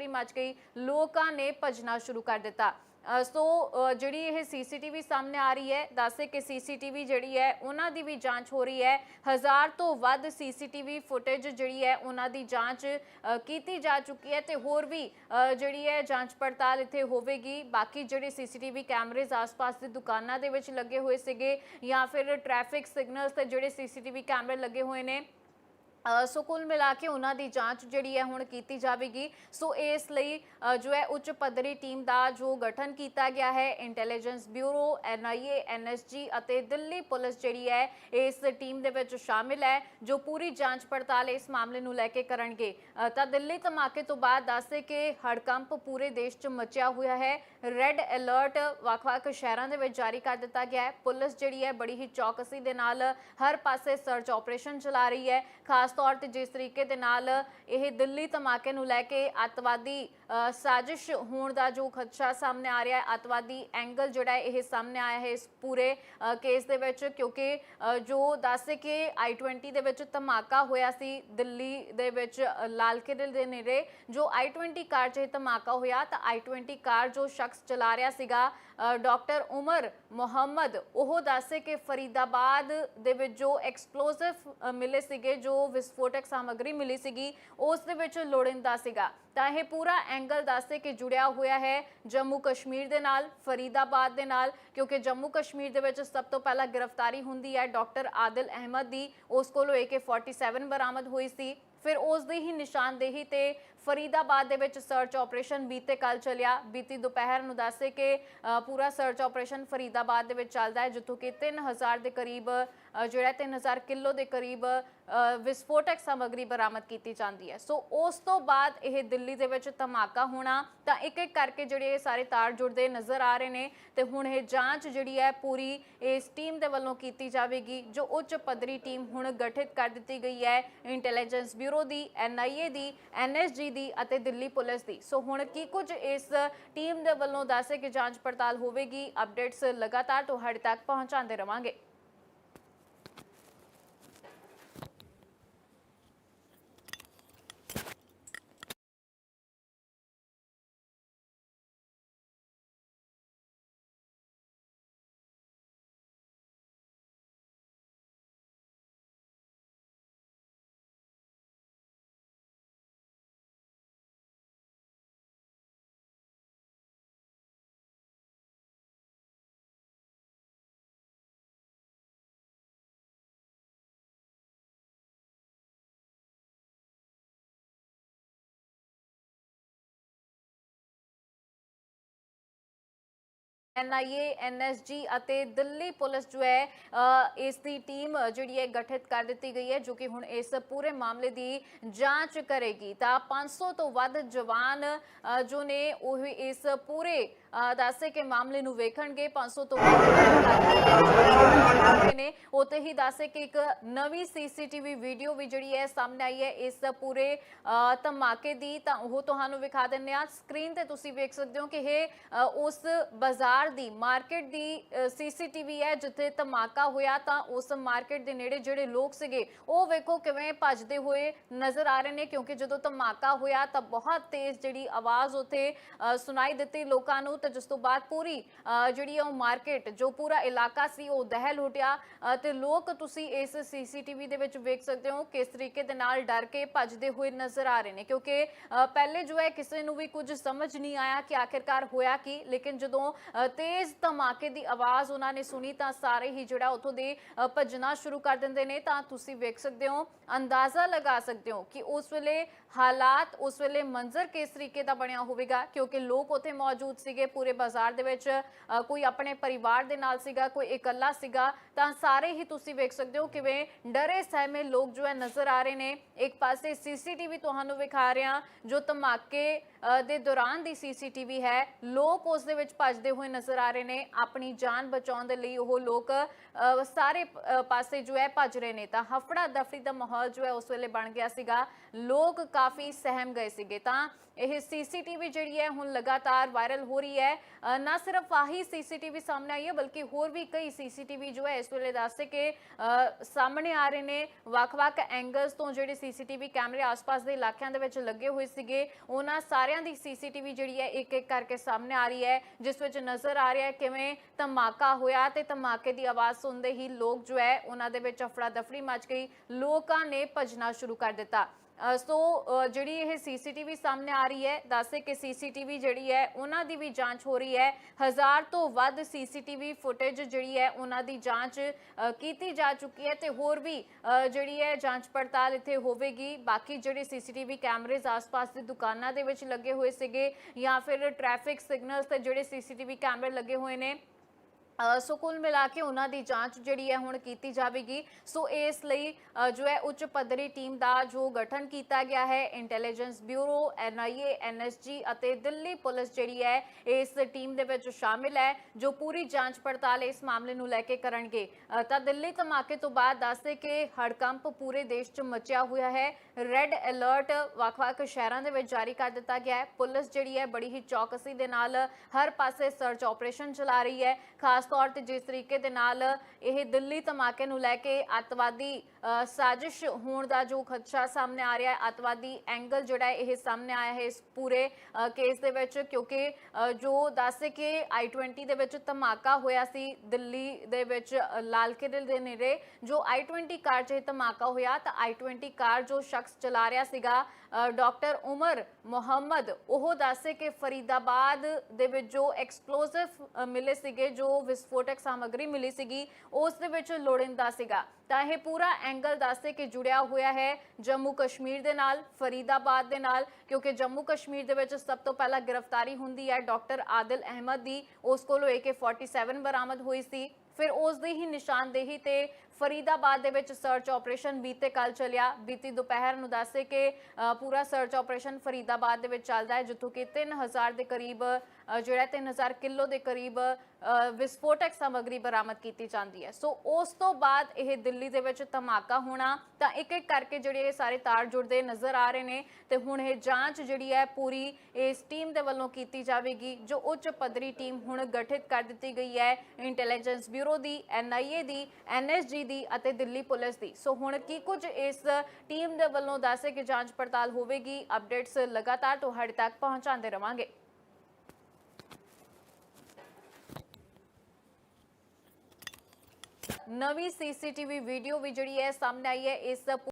ਹਫੜੀ much ਗਈ, ਲੋਕਾਂ ਨੇ ਭਜਣਾ ਸ਼ੁਰੂ ਕਰ ਦਿੱਤਾ। ਸੋ ਜਿਹੜੀ ਇਹ ਸੀਸੀਟੀਵੀ ਸਾਹਮਣੇ ਆ ਰਹੀ ਹੈ, ਦੱਸੇ ਕਿ ਸੀਸੀਟੀਵੀ ਜਿਹੜੀ ਹੈ, ਉਹਨਾਂ ਦੀ ਵੀ ਜਾਂਚ ਹੋ ਰਹੀ ਹੈ। ਹਜ਼ਾਰ ਤੋਂ ਵੱਧ ਸੀਸੀਟੀਵੀ ਫੁਟੇਜ ਜਿਹੜੀ ਹੈ, ਉਹਨਾਂ ਦੀ ਜਾਂਚ ਕੀਤੀ ਜਾ ਚੁੱਕੀ ਹੈ ਤੇ ਹੋਰ ਵੀ ਜਿਹੜੀ ਹੈ ਜਾਂਚ ਪੜਤਾਲ ਇੱਥੇ ਹੋਵੇਗੀ। ਬਾਕੀ ਜਿਹੜੇ ਸੀਸੀਟੀਵੀ ਕੈਮਰੇਜ਼ ਆਸ-ਪਾਸ ਦੀ ਦੁਕਾਨਾਂ ਦੇ ਵਿੱਚ ਲੱਗੇ ਹੋਏ ਸੀਗੇ ਜਾਂ ਫਿਰ ਟ੍ਰੈਫਿਕ ਸਿਗਨਲਸ ਤੇ ਜਿਹੜੇ ਸੀਸੀਟੀਵੀ ਕੈਮਰੇ ਲੱਗੇ ਹੋਏ ਨੇ ਸੋ ਕੁੱਲ ਮਿਲਾ ਕੇ ਉਹਨਾਂ ਦੀ ਜਾਂਚ ਜਿਹੜੀ ਹੈ ਹੁਣ ਕੀਤੀ ਜਾਵੇਗੀ। ਸੋ ਇਸ ਲਈ ਜੋ ਹੈ ਉੱਚ ਪੱਧਰੀ ਟੀਮ ਦਾ ਜੋ ਗਠਨ ਕੀਤਾ ਗਿਆ ਹੈ, ਇੰਟੈਲੀਜੈਂਸ ਬਿਊਰੋ, ਐਨਆਈਏ, ਐਨਐਸਜੀ ਅਤੇ ਦਿੱਲੀ ਪੁਲਿਸ ਜਿਹੜੀ ਹੈ, ਇਸ ਟੀਮ ਦੇ ਵਿੱਚ ਸ਼ਾਮਿਲ ਹੈ, ਜੋ ਪੂਰੀ ਜਾਂਚ ਪੜਤਾਲ ਇਸ ਮਾਮਲੇ ਨੂੰ ਲੈ ਕੇ ਕਰਨਗੇ। ਤਾਂ ਦਿੱਲੀ ਧਮਾਕੇ ਤੋਂ ਬਾਅਦ ਦੱਸਦੇ ਕਿ ਹੜਕੰਪ ਪੂਰੇ ਦੇਸ਼ 'ਚ ਮਚਿਆ ਹੋਇਆ ਹੈ। ਰੈੱਡ ਅਲਰਟ ਵੱਖ-ਵੱਖ ਸ਼ਹਿਰਾਂ ਦੇ ਵਿੱਚ ਜਾਰੀ ਕਰ ਦਿੱਤਾ ਗਿਆ ਹੈ। ਪੁਲਿਸ ਜਿਹੜੀ ਹੈ ਬੜੀ ਹੀ ਚੌਕਸੀ ਦੇ ਨਾਲ ਹਰ ਪਾਸੇ ਸਰਚ ਆਪਰੇਸ਼ਨ ਚਲਾ ਰਹੀ ਹੈ। ਖਾਸ ਤੌਰ ਤੇ ਜਿਸ ਤਰੀਕੇ ਦੇ ਨਾਲ ਇਹ ਦਿੱਲੀ ਧਮਾਕੇ ਨੂੰ ਲੈ ਕੇ ਅੱਤਵਾਦੀ ਸਾਜ਼ਿਸ਼ ਹੋਣ ਦਾ ਜੋ ਖਦਸ਼ਾ ਸਾਹਮਣੇ ਆ ਰਿਹਾ ਹੈ ਅੱਤਵਾਦੀ ਐਂਗਲ ਜਿਹੜਾ ਇਹ ਸਾਹਮਣੇ ਆਇਆ ਹੈ ਇਸ ਪੂਰੇ ਕੇਸ ਦੇ ਵਿੱਚ ਕਿਉਂਕਿ ਅ, ਜੋ ਦੱਸੇ ਕਿ i20 ਦੇ ਵਿੱਚ ਧਮਾਕਾ ਹੋਇਆ ਸੀ ਦਿੱਲੀ ਦੇ ਵਿੱਚ ਲਾਲ ਕਿਲੇ ਦੇ ਨੇੜੇ। ਜੋ i20 ਕਾਰ 'ਚ ਇਹ ਧਮਾਕਾ ਹੋਇਆ ਤਾਂ i20 ਕਾਰ ਜੋ ਸ਼ਖਸ ਚਲਾ ਰਿਹਾ ਸੀਗਾ ਡਾਕਟਰ ਉਮਰ ਮੁਹੰਮਦ ਉਹ ਦੱਸੇ ਕਿ ਫਰੀਦਾਬਾਦ ਦੇ ਵਿੱਚ ਜੋ ਐਕਸਪਲੋਸਿਵ ਮਿਲੇ ਸੀਗੇ ਜੋ ਵਿਸਫੋਟਕ ਸਾਮਗਰੀ ਮਿਲੀ ਸੀਗੀ, ਉਸ ਦੇ ਵਿੱਚ ਲੋੜਿੰਦਾ ਸੀਗਾ। ਤਾਂ ਇਹ ਪੂਰਾ ਐਂਗਲ ਦੱਸਦੇ ਕਿ ਜੁੜਿਆ ਹੋਇਆ ਹੈ ਜੰਮੂ ਕਸ਼ਮੀਰ ਦੇ ਨਾਲ, ਫਰੀਦਾਬਾਦ ਦੇ ਨਾਲ, ਕਿਉਂਕਿ ਜੰਮੂ ਕਸ਼ਮੀਰ ਦੇ ਵਿੱਚ ਸਭ ਤੋਂ ਪਹਿਲਾਂ ਗ੍ਰਿਫਤਾਰੀ ਹੁੰਦੀ ਹੈ ਡਾਕਟਰ ਆਦਿਲ ਅਹਿਮਦ ਦੀ। ਉਸ ਕੋਲੋਂ AK47 ਬਰਾਮਦ ਹੋਈ ਸੀ। ਫਿਰ ਉਸ ਦੀ ਹੀ ਨਿਸ਼ਾਨਦੇਹੀ ਤੇ ਫਰੀਦਾਬਾਦ ਦੇ ਵਿੱਚ ਸਰਚ ਆਪਰੇਸ਼ਨ ਬੀਤੇ ਕੱਲ ਚੱਲਿਆ। ਬੀਤੀ ਦੁਪਹਿਰ ਨੂੰ ਦੱਸੇ ਕਿ ਪੂਰਾ ਸਰਚ ਆਪਰੇਸ਼ਨ ਫਰੀਦਾਬਾਦ ਦੇ ਵਿੱਚ ਚੱਲਦਾ ਹੈ ਜਿੱਥੋਂ ਕਿ 3000 ਦੇ ਕਰੀਬ ਅ, ਜਿਹੜਾ 3000 ਕਿਲੋ ਦੇ ਕਰੀਬ ਵਿਸਫੋਟਕ ਸਮੱਗਰੀ ਬਰਾਮਦ ਕੀਤੀ ਜਾਂਦੀ ਹੈ। ਸੋ ਉਸ ਤੋਂ ਬਾਅਦ ਇਹ ਦਿੱਲੀ ਦੇ ਵਿੱਚ ਧਮਾਕਾ ਹੋਣਾ ਤਾਂ ਇੱਕ ਇੱਕ ਕਰਕੇ ਜਿਹੜੇ ਇਹ ਸਾਰੇ ਤਾਰ ਜੁੜਦੇ ਨਜ਼ਰ ਆ ਰਹੇ ਨੇ ਤੇ ਹੁਣ ਇਹ ਜਾਂਚ ਜਿਹੜੀ ਹੈ ਪੂਰੀ ਇਸ ਟੀਮ ਦੇ ਵੱਲੋਂ ਕੀਤੀ ਜਾਵੇਗੀ ਜੋ ਉੱਚ ਪੱਧਰੀ ਟੀਮ ਹੁਣ ਗਠਿਤ ਕਰ ਦਿੱਤੀ ਗਈ ਹੈ। ਇੰਟੈਲੀਜੈਂਸ ਬਿਊਰੋ ਦੀ, ਐਨਆਈਏ ਦੀ, ਐਨਐਸਜੀ ਦੀ ਅਤੇ ਦਿੱਲੀ ਪੁਲਿਸ ਦੀ। ਸੋ ਹੁਣ ਕੀ ਕੁਝ ਇਸ ਟੀਮ ਦੇ ਵੱਲੋਂ ਦੱਸੇ ਕਿ ਜਾਂਚ ਪੜਤਾਲ ਹੋਵੇਗੀ? ਅਪਡੇਟਸ ਲਗਾਤਾਰ ਤੁਹਾਡੇ ਤੱਕ ਪਹੁੰਚਾਉਂਦੇ ਰਵਾਂਗੇ। ਐਨਆਈਏ ਐਨਐਸਜੀ ਅਤੇ ਦਿੱਲੀ ਪੁਲਿਸ ਜੋ ਹੈ ਇਸ ਦੀ ਟੀਮ ਜਿਹੜੀ ਹੈ ਗਠਿਤ ਕਰ ਦਿੱਤੀ ਗਈ ਹੈ ਜੋ ਕਿ ਹੁਣ ਇਸ ਪੂਰੇ ਮਾਮਲੇ ਦੀ ਜਾਂਚ ਕਰੇਗੀ। ਤਾਂ 500 ਤੋਂ ਵੱਧ ਜਵਾਨ ਜੋ ਨੇ ਉਹ ਇਸ ਪੂਰੇ ਅ, ਦੱਸੇ ਕਿ ਮਾਮਲੇ ਨੂੰ ਵੇਖਣਗੇ। 500 ਤੋਂ ਵੱਧ ਨੇ ਉੱਥੇ ਹੀ ਦੱਸੇ ਕਿ ਇੱਕ ਨਵੀਂ ਸੀਸੀਟੀਵੀ ਵੀਡੀਓ ਵੀ ਜਿਹੜੀ ਹੈ ਸਾਹਮਣੇ ਆਈ ਹੈ। ਇਸ ਪੂਰੇ ਧਮਾਕੇ ਦੀ ਤਾਂ ਉਹ ਤੁਹਾਨੂੰ ਵਿਖਾ ਦਿੰਨੇ ਆ ਸਕਰੀਨ ਤੇ ਤੁਸੀਂ ਵੇਖ ਸਕਦੇ ਹੋ ਕਿ ਇਹ ਉਸ ਬਾਜ਼ਾਰ ਦੀ ਮਾਰਕੀਟ ਦੀ ਸੀਸੀਟੀਵੀ ਹੈ ਜਿੱਥੇ ਧਮਾਕਾ ਹੋਇਆ ਤਾਂ ਉਸ ਮਾਰਕੀਟ ਦੇ ਨੇੜੇ ਜਿਹੜੇ ਲੋਕ ਸੀਗੇ ਉਹ ਵੇਖੋ ਕਿਵੇਂ ਭੱਜਦੇ ਹੋਏ ਨਜ਼ਰ ਆ ਰਹੇ ਨੇ ਕਿਉਂਕਿ ਜਦੋਂ ਧਮਾਕਾ ਹੋਇਆ ਤਾਂ ਬਹੁਤ ਤੇਜ਼ ਜਿਹੜੀ ਆਵਾਜ਼ ਉੱਥੇ ਸੁਣਾਈ ਦਿੱਤੀ ਲੋਕਾਂ ਨੂੰ ਤੇ ਜਿਸ ਤੋਂ ਬਾਅਦ ਪੂਰੀ ਅ, ਜਿਹੜੀ ਉਹ ਮਾਰਕੀਟ ਜੋ ਪੂਰਾ ਇਲਾਕਾ ਸੀ ਉਹ ਦਹਿਲ ਉੱਠਿਆ ਅ, ਤੇ ਲੋਕ ਤੁਸੀਂ ਇਸ ਸੀਸੀਟੀਵੀ ਦੇ ਵਿੱਚ ਵੇਖ ਸਕਦੇ ਹੋ ਕਿਸ ਤਰੀਕੇ ਦੇ ਨਾਲ ਡਰ ਕੇ ਭੱਜਦੇ ਹੋਏ ਨਜ਼ਰ ਆ ਰਹੇ ਨੇ। ਕਿਉਂਕਿ ਪਹਿਲੇ ਜੋ ਹੈ ਕਿਸੇ ਨੂੰ ਵੀ ਕੁਝ ਸਮਝ ਨਹੀਂ ਆਇਆ ਕਿ ਆਖਿਰਕਾਰ ਹੋਇਆ ਕੀ, ਲੇਕਿਨ ਜਦੋਂ ਤੇਜ਼ ਧਮਾਕੇ ਦੀ ਆਵਾਜ਼ ਉਹਨਾਂ ਨੇ ਸੁਣੀ ਤਾਂ ਸਾਰੇ ਹੀ ਜਿਹੜਾ ਉੱਥੋਂ ਦੇ ਭੱਜਣਾ ਸ਼ੁਰੂ ਕਰ ਦਿੰਦੇ ਨੇ। ਤਾਂ ਤੁਸੀਂ ਵੇਖ ਸਕਦੇ ਹੋ, ਅੰਦਾਜ਼ਾ ਲਗਾ ਸਕਦੇ ਹੋ ਕਿ ਉਸ ਵੇਲੇ ਹਾਲਾਤ, ਉਸ ਵੇਲੇ ਮੰਜ਼ਰ ਕਿਸ ਤਰੀਕੇ ਦਾ ਬਣਿਆ ਹੋਵੇਗਾ। ਕਿਉਂਕਿ ਲੋਕ ਉੱਥੇ ਮੌਜੂਦ ਸੀਗੇ, ਪੂਰੇ ਬਾਜ਼ਾਰ ਦੇ ਵਿੱਚ ਕੋਈ ਆਪਣੇ ਪਰਿਵਾਰ ਦੇ ਨਾਲ ਸੀਗਾ, ਕੋਈ ਇਕੱਲਾ ਸੀਗਾ, ਤਾਂ ਸਾਰੇ ਹੀ ਤੁਸੀਂ ਵੇਖ ਸਕਦੇ ਹੋ ਕਿਵੇਂ ਡਰੇ ਸਹਿਮੇ ਲੋਕ ਜੋ ਹੈ ਨਜ਼ਰ ਆ ਰਹੇ ਨੇ। ਇੱਕ ਪਾਸੇ ਸੀਸੀਟੀਵੀ ਤੁਹਾਨੂੰ ਵਿਖਾ ਰਿਹਾ, ਜੋ ਧਮਾਕੇ ਦੇ ਦੌਰਾਨ ਦੀ ਸੀਸੀਟੀਵੀ ਹੈ। ਲੋਕ ਉਸ ਦੇ ਵਿੱਚ ਭੱਜਦੇ ਹੋਏ ਨਜ਼ਰ ਆ ਰਹੇ ਨੇ। ਆਪਣੀ ਜਾਨ ਬਚਾਉਣ ਦੇ ਲਈ ਉਹ ਲੋਕ ਸਾਰੇ ਪਾਸੇ ਜੋ ਹੈ ਭੱਜ ਰਹੇ ਨੇ। ਤਾਂ ਹਫੜਾ ਦਫੜੀ ਦਾ ਮਾਹੌਲ ਜੋ ਹੈ ਉਸ ਵੇਲੇ ਬਣ ਗਿਆ ਸੀਗਾ। ਲੋਕ ਕਾਫੀ ਸਹਿਮ ਗਏ ਸੀਗੇ। ਤਾਂ ਇਹ ਸੀਸੀਟੀਵੀ ਜਿਹੜੀ ਹੈ ਹੁਣ ਲਗਾਤਾਰ ਵਾਇਰਲ ਹੋ ਰਹੀ ਹੈ। ਨਾ ਸਿਰਫ ਆਹੀ ਸੀਸੀਟੀਵੀ ਸਾਹਮਣੇ ਆਈ ਹੈ, ਬਲਕਿ ਹੋਰ ਵੀ ਕਈ ਸੀਸੀਟੀਵੀ ਜੋ ਹੈ ਇਸ ਵੇਲੇ ਦੱਸਦੇ ਕਿ ਸਾਹਮਣੇ ਆ ਰਹੇ ਨੇ ਵੱਖ-ਵੱਖ ਐਂਗਲਸ ਤੋਂ ਜਿਹੜੇ ਸੀਸੀਟੀਵੀ ਕੈਮਰੇ ਆਸ-ਪਾਸ ਦੇ ਇਲਾਕਿਆਂ ਦੇ ਵਿੱਚ ਲੱਗੇ ਹੋਏ ਸੀਗੇ। ਉਹਨਾਂ ਸਾਰਿਆਂ ਦੀ ਸੀਸੀਟੀਵੀ ਜਿਹੜੀ ਹੈ ਇੱਕ ਇੱਕ ਕਰਕੇ ਸਾਹਮਣੇ ਆ ਰਹੀ ਹੈ, ਜਿਸ ਵਿੱਚ ਨਜ਼ਰ ਆ ਰਿਹਾ ਹੈ ਕਿਵੇਂ ਧਮਾਕਾ ਹੋਇਆ ਤੇ ਧਮਾਕੇ ਦੀ ਆਵਾਜ਼ ਸੁਣਦੇ ਹੀ ਲੋਕ ਜੋ ਹੈ, ਉਹਨਾਂ ਦੇ ਵਿੱਚ ਅਫੜਾ ਦਫੜੀ ਮਚ ਗਈ। ਲੋਕਾਂ ਨੇ ਭਜਣਾ ਸ਼ੁਰੂ ਕਰ ਦਿੱਤਾ। ਸੋ ਜਿਹੜੀ ਇਹ ਸੀਸੀਟੀਵੀ ਸਾਹਮਣੇ ਆ ਰਹੀ ਹੈ, ਦੱਸੇ ਕਿ ਸੀਸੀਟੀਵੀ ਜਿਹੜੀ ਹੈ, ਉਹਨਾਂ ਦੀ ਵੀ ਜਾਂਚ ਹੋ ਰਹੀ ਹੈ। ਹਜ਼ਾਰ ਤੋਂ ਵੱਧ ਸੀਸੀਟੀਵੀ ਫੁਟੇਜ ਜਿਹੜੀ ਹੈ, ਉਹਨਾਂ ਦੀ ਜਾਂਚ ਕੀਤੀ ਜਾ ਚੁੱਕੀ ਹੈ ਤੇ ਹੋਰ ਵੀ ਜਿਹੜੀ ਹੈ ਜਾਂਚ ਪੜਤਾਲ ਇੱਥੇ ਹੋਵੇਗੀ। ਬਾਕੀ ਜਿਹੜੇ ਸੀਸੀਟੀਵੀ ਕੈਮਰੇਜ਼ ਆਸ-ਪਾਸ ਦੀ ਦੁਕਾਨਾਂ ਦੇ ਵਿੱਚ ਲੱਗੇ ਹੋਏ ਸੀਗੇ ਜਾਂ ਫਿਰ ਟ੍ਰੈਫਿਕ ਸਿਗਨਲਸ ਤੇ ਜਿਹੜੇ ਸੀਸੀਟੀਵੀ ਕੈਮਰੇ ਲੱਗੇ ਹੋਏ ਨੇ ਸੋ ਕੁੱਲ ਮਿਲਾ ਕੇ ਉਹਨਾਂ ਦੀ ਜਾਂਚ ਜਿਹੜੀ ਹੈ ਹੁਣ ਕੀਤੀ ਜਾਵੇਗੀ। ਸੋ ਇਸ ਲਈ ਜੋ ਹੈ ਉੱਚ ਪੱਧਰੀ ਟੀਮ ਦਾ ਜੋ ਗਠਨ ਕੀਤਾ ਗਿਆ ਹੈ, ਇੰਟੈਲੀਜੈਂਸ ਬਿਊਰੋ, ਐਨਆਈਏ, ਐਨਐਸਜੀ ਅਤੇ ਦਿੱਲੀ ਪੁਲਿਸ ਜਿਹੜੀ ਹੈ, ਇਸ ਟੀਮ ਦੇ ਵਿੱਚ ਸ਼ਾਮਿਲ ਹੈ, ਜੋ ਪੂਰੀ ਜਾਂਚ ਪੜਤਾਲ ਇਸ ਮਾਮਲੇ ਨੂੰ ਲੈ ਕੇ ਕਰਨਗੇ। ਤਾਂ ਦਿੱਲੀ ਧਮਾਕੇ ਤੋਂ ਬਾਅਦ ਦੱਸਦੇ ਕਿ ਹੜਕੰਪ ਪੂਰੇ ਦੇਸ਼ 'ਚ ਮਚਿਆ ਹੋਇਆ ਹੈ। ਰੈੱਡ ਅਲਰਟ ਵੱਖ-ਵੱਖ ਸ਼ਹਿਰਾਂ ਦੇ ਵਿੱਚ ਜਾਰੀ ਕਰ ਦਿੱਤਾ ਗਿਆ ਹੈ। ਪੁਲਿਸ ਜਿਹੜੀ ਹੈ, ਬੜੀ ਹੀ ਚੌਕਸੀ ਦੇ ਨਾਲ ਹਰ ਪਾਸੇ ਸਰਚ ਆਪਰੇਸ਼ਨ ਚਲਾ ਰਹੀ ਹੈ। ਖਾਸ ਕੌਰ ਤੇ ਜਿਸ ਤਰੀਕੇ ਦੇ ਨਾਲ ਇਹ ਦਿੱਲੀ ਧਮਾਕੇ ਨੂੰ ਲੈ ਕੇ ਅੱਤਵਾਦੀ ਸਾਜ਼ਿਸ਼ ਹੋਣ ਦਾ ਜੋ ਖਦਸ਼ਾ ਸਾਹਮਣੇ ਆ ਰਿਹਾ ਹੈ ਅੱਤਵਾਦੀ ਐਂਗਲ ਜਿਹੜਾ ਇਹ ਸਾਹਮਣੇ ਆਇਆ ਹੈ ਇਸ ਪੂਰੇ ਕੇਸ ਦੇ ਵਿੱਚ ਕਿਉਂਕਿ ਅ, ਜੋ ਦੱਸੇ ਕਿ i20 ਦੇ ਵਿੱਚ ਧਮਾਕਾ ਹੋਇਆ ਸੀ ਦਿੱਲੀ ਦੇ ਵਿੱਚ ਲਾਲ ਕਿਲੇ ਦੇ ਨੇੜੇ ਜੋ i20 ਕਾਰ 'ਚ ਇਹ ਧਮਾਕਾ ਹੋਇਆ ਤਾਂ i20 ਕਾਰ ਜੋ ਸ਼ਖਸ ਚਲਾ ਰਿਹਾ ਸੀਗਾ ਡਾਕਟਰ ਉਮਰ ਮੁਹੰਮਦ ਉਹ ਦੱਸੇ ਕਿ ਫਰੀਦਾਬਾਦ ਦੇ ਵਿੱਚ ਜੋ ਐਕਸਪਲੋਸਿਵ ਮਿਲੇ ਸੀਗੇ ਜੋ ਵਿਸਫੋਟਕ ਸਾਮਗਰੀ ਮਿਲੀ ਸੀਗੀ ਉਸ ਦੇ ਵਿੱਚ ਲੋੜਿੰਦਾ ਸੀਗਾ। ਤਾਂ ਇਹ ਪੂਰਾ ਐਂਗਲ ਦੱਸਦੇ ਕਿ ਜੁੜਿਆ ਹੋਇਆ ਹੈ ਜੰਮੂ ਕਸ਼ਮੀਰ ਦੇ ਨਾਲ ਫਰੀਦਾਬਾਦ ਦੇ ਨਾਲ ਕਿਉਂਕਿ ਜੰਮੂ ਕਸ਼ਮੀਰ ਦੇ ਵਿੱਚ ਸਭ ਤੋਂ ਪਹਿਲਾਂ ਗ੍ਰਿਫਤਾਰੀ ਹੁੰਦੀ ਹੈ ਡਾਕਟਰ ਆਦਿਲ ਅਹਿਮਦ ਦੀ। ਉਸ ਕੋਲੋਂ AK47 ਬਰਾਮਦ ਹੋਈ ਸੀ। ਫਿਰ ਉਸ ਦੀ ਹੀ ਨਿਸ਼ਾਨਦੇਹੀ ਤੇ ਫਰੀਦਾਬਾਦ ਦੇ ਵਿੱਚ ਸਰਚ ਆਪਰੇਸ਼ਨ ਬੀਤੇ ਕੱਲ ਚੱਲਿਆ। ਬੀਤੀ ਦੁਪਹਿਰ ਨੂੰ ਦੱਸੇ ਕਿ ਪੂਰਾ ਸਰਚ ਆਪਰੇਸ਼ਨ ਫਰੀਦਾਬਾਦ ਦੇ ਵਿੱਚ ਚੱਲਦਾ ਹੈ ਜਿੱਥੋਂ ਕਿ 3000 ਦੇ ਕਰੀਬ ਅ, ਜਿਹੜਾ 3000 ਕਿਲੋ ਦੇ ਕਰੀਬ ਵਿਸਫੋਟਕ ਸਮੱਗਰੀ ਬਰਾਮਦ ਕੀਤੀ ਜਾਂਦੀ ਹੈ। ਸੋ ਉਸ ਤੋਂ ਬਾਅਦ ਇਹ ਦਿੱਲੀ ਦੇ ਵਿੱਚ ਧਮਾਕਾ ਹੋਣਾ ਤਾਂ ਇੱਕ ਇੱਕ ਕਰਕੇ ਜਿਹੜੇ ਇਹ ਸਾਰੇ ਤਾਰ ਜੁੜਦੇ ਨਜ਼ਰ ਆ ਰਹੇ ਨੇ ਤੇ ਹੁਣ ਇਹ ਜਾਂਚ ਜਿਹੜੀ ਹੈ ਪੂਰੀ ਇਸ ਟੀਮ ਦੇ ਵੱਲੋਂ ਕੀਤੀ ਜਾਵੇਗੀ, ਜੋ ਉੱਚ ਪੱਧਰੀ ਟੀਮ ਹੁਣ ਗਠਿਤ ਕਰ ਦਿੱਤੀ ਗਈ ਹੈ, ਇੰਟੈਲੀਜੈਂਸ ਬਿਊਰੋ ਦੀ ਐਨਆਈਏ ਦੀ ਐਨਐਸਜੀ ਦੀ ਅਤੇ ਦਿੱਲੀ ਪੁਲਿਸ ਦੀ। ਸੋ ਹੁਣ ਕੀ ਕੁਝ ਇਸ ਟੀਮ ਦੇ ਵੱਲੋਂ ਦੱਸੇ ਕਿ ਜਾਂਚ ਪੜਤਾਲ ਹੋਵੇਗੀ, ਅਪਡੇਟਸ ਲਗਾਤਾਰ ਤੁਹਾਡੇ ਤੱਕ ਪਹੁੰਚਾਉਂਦੇ ਰਵਾਂਗੇ। ਨਵੀਂ ਸੀਸੀਟੀਵੀ ਵੀਡੀਓ ਵੀ ਜਿਹੜੀ ਹੈ ਸਾਹਮਣੇ ਆਈ ਹੈ ਇਸ